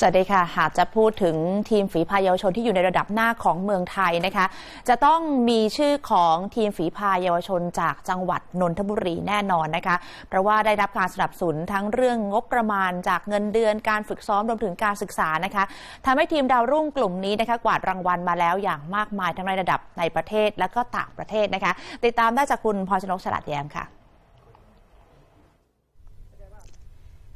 สวัสดีค่ะ หากจะพูดถึงทีมฝีพายเยาวชนที่อยู่ในระดับหน้าของเมืองไทยนะคะ จะต้องมีชื่อของทีมฝีพายเยาวชนจากจังหวัดนนทบุรีแน่นอนนะคะ เพราะว่าได้รับการสนับสนุนทั้งเรื่องงบประมาณจากเงินเดือนการฝึกซ้อมรวมถึงการศึกษานะคะทำให้ทีมดาวรุ่งกลุ่มนี้นะคะกวาดรางวัลมาแล้วอย่างมากมายทั้งในระดับในประเทศและก็ต่างประเทศนะคะ ติดตามได้จากคุณพรชนกฉลาดแย้มค่ะ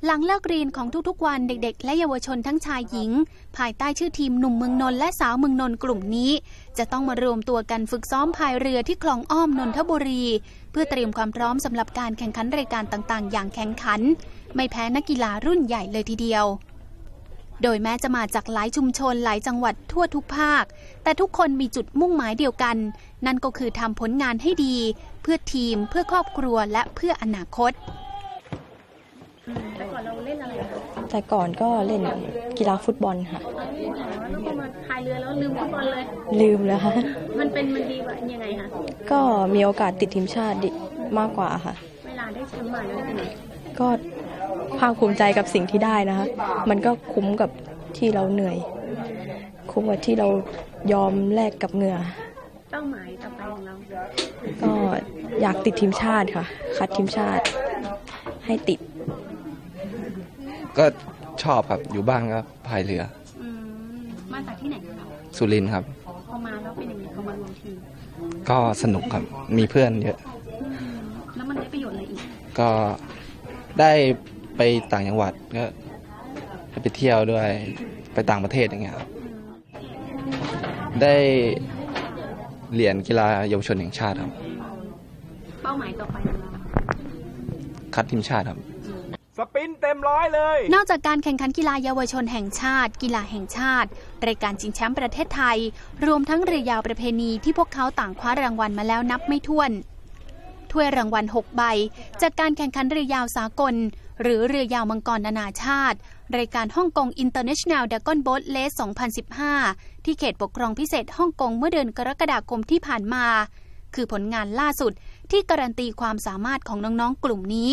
หลังเลิกเรียนของทุกๆวันเด็กๆ และเยาวชนทั้งชายหญิง ภายใต้ชื่อทีมหนุ่มเมืองนนท์และสาวเมืองนนท์กลุ่มนี้ จะต้องมารวมตัวกันฝึกซ้อมพายเรือที่คลองอ้อมนนทบุรี เพื่อเตรียมความพร้อมสำหรับการแข่งขันรายการต่างๆ อย่างแข่งขัน ไม่แพ้นักกีฬารุ่นใหญ่เลยทีเดียว โดยแม้จะมาจากหลายชุมชนหลายจังหวัดทั่วทุกภาค แต่ทุกคนมีจุดมุ่งหมายเดียวกัน นั่นก็คือทำผลงานให้ดี เพื่อทีม เพื่อครอบครัวและเพื่ออนาคต แต่ก่อนเราเล่นอะไรคะแต่ก่อนก็เล่นกีฬาฟุตบอลค่ะแล้วพอมาพายเรือแล้วลืมฟุตบอลเลย ลืมแล้วค่ะ มันเป็นมันดีกว่ายังไงคะ ก็มีโอกาสติดทีมชาติดิมากกว่าค่ะ เวลาได้แชมป์มาแล้วเป็นไงก็ภาคภูมิใจกับสิ่งที่ได้นะคะ มันก็คุ้มกับที่เราเหนื่อย คุ้มกับที่เรายอมแลกกับเหงื่อ เป้าหมายต่อไปของเรา ก็อยากติดทีมชาติค่ะ คัดทีมชาติให้ติด ก็ชอบครับอยู่บ้านก็พายเรือ อืมมาจากที่ไหนคะเราสุรินทร์ครับ พอมาแล้วเป็นยังไงพอมารวมทีมก็สนุกครับมีเพื่อนเยอะแล้วมันได้ประโยชน์อะไรอีก ก็ได้ไปต่างจังหวัดก็ได้ไปเที่ยวด้วยไปต่างประเทศอย่างเงี้ยครับได้เหรียญกีฬาเยาวชนแห่งชาติครับ เป้าหมายต่อไปของเราคัดทีมชาติครับ สปินเต็มร้อยเลย นอกจากการแข่งขันกีฬาเยาวชนแห่งชาติ กีฬาแห่งชาติ รายการชิงแชมป์ประเทศไทย รวมทั้งเรือยาวประเพณีที่พวกเขาต่างคว้ารางวัลมาแล้วนับไม่ถ้วน ถ้วยรางวัล 6 ใบ จากการแข่งขันเรือยาวสากล หรือเรือยาวมังกรนานาชาติ รายการฮ่องกง International Dragon Boat Race 2015 ที่เขตปกครองพิเศษฮ่องกงเมื่อเดือนกรกฎาคมที่ผ่านมา คือผลงานล่าสุดที่การันตีความสามารถของน้องๆกลุ่มนี้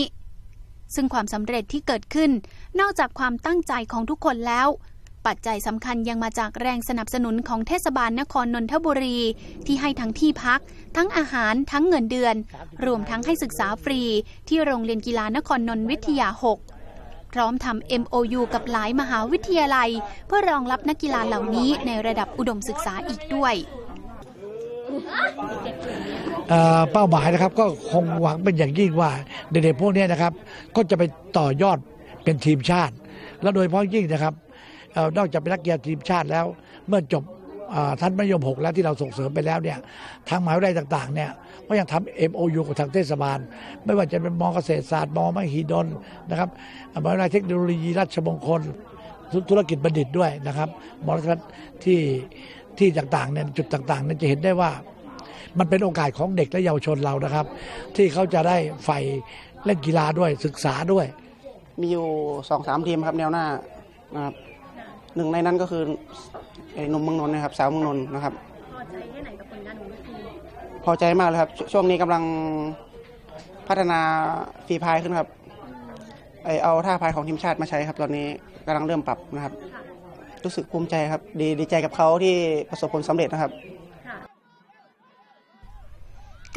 ซึ่งความสำเร็จที่เกิดขึ้น นอกจากความตั้งใจของทุกคนแล้ว ปัจจัยสำคัญยังมาจากแรงสนับสนุนของเทศบาลนครนนทบุรี ที่ให้ทั้งที่พัก ทั้งอาหารทั้งเงินเดือน รวมทั้งให้ศึกษาฟรี ที่โรงเรียนกีฬานครนนทวิทยา 6พร้อมทำ MOU กับหลายมหาวิทยาลัย เพื่อรองรับนักกีฬาเหล่านี้ในระดับอุดมศึกษาอีกด้วย เป้าหมายนะครับก็คงหวังเป็นอย่างยิ่งว่าเด็กๆพวกนี้นะครับ ก็จะไปต่อยอดเป็นทีมชาติ แล้วโดยเฉพาะยิ่งนะครับอนอกจากเป็นนักกีฬาทีมชาติแล้ว เมื่อจบอ่านมัธยมหกแล้วที่เราส่งเสริมไปแล้วเนี่ยทางมหาวิทยาลัยต่างๆเนี่ยก็ยังทำ MOU กับทางเทศบาล ไม่ว่าจะเป็นมอเกษตรศาสตร์มอมหิดลนะครับมหาวิทยาลัยเทคโนโลยีราชมงคล ธุรกิจบัณฑิตด้วยนะครับมอลัสที่ ที่ต่างๆเนี่ยจุดต่างๆเนี่ยจะเห็นได้ว่า มันเป็นโอกาสของเด็กและเยาวชนเรานะครับ ที่เขาจะได้ใฝ่เล่นกีฬาด้วยศึกษาด้วย มีอยู่สองสามทีมครับแนวหน้านะครับหนึ่งในนั้นก็คือไอ้หนุ่มเมืองนนท์นะครับ สาวเมืองนนท์นะครับ พอใจแค่ไหนกับผลงานของลูกทีมพอใจมากเลยครับชช่วงนี้กำลังพัฒนาฝีพายขึ้นครับไอเอาท่าพายของทีมชาติมาใช้ครับ ตอนนี้กำลังเริ่มปรับนะครับ รู้สึกภูมิใจครับ ดีดีใจกับเขาที่ประสบผลสำเร็จนะครับค่ะ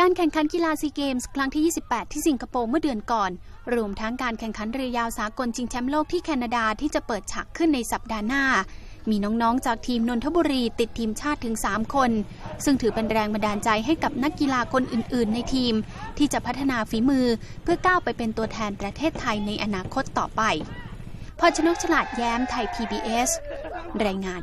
การแข่งขันกีฬาซีเกมส์ครั้งที่ 28 ที่สิงคโปร์เมื่อเดือนก่อน รวมทั้งการแข่งขันเรือยาวสากลชิงแชมป์โลกที่แคนาดาที่จะเปิดฉากขึ้นในสัปดาห์หน้า มีน้องๆ จากทีมนนทบุรีติดทีมชาติถึง 3 คน ซึ่งถือเป็นแรงบันดาลใจให้กับนักกีฬาคนอื่น ๆ ในทีม ที่จะพัฒนาฝีมือเพื่อก้าวไปเป็นตัวแทนประเทศไทยในอนาคตต่อไปพรชนกฉลาดแย้มไทย PBS รายงาน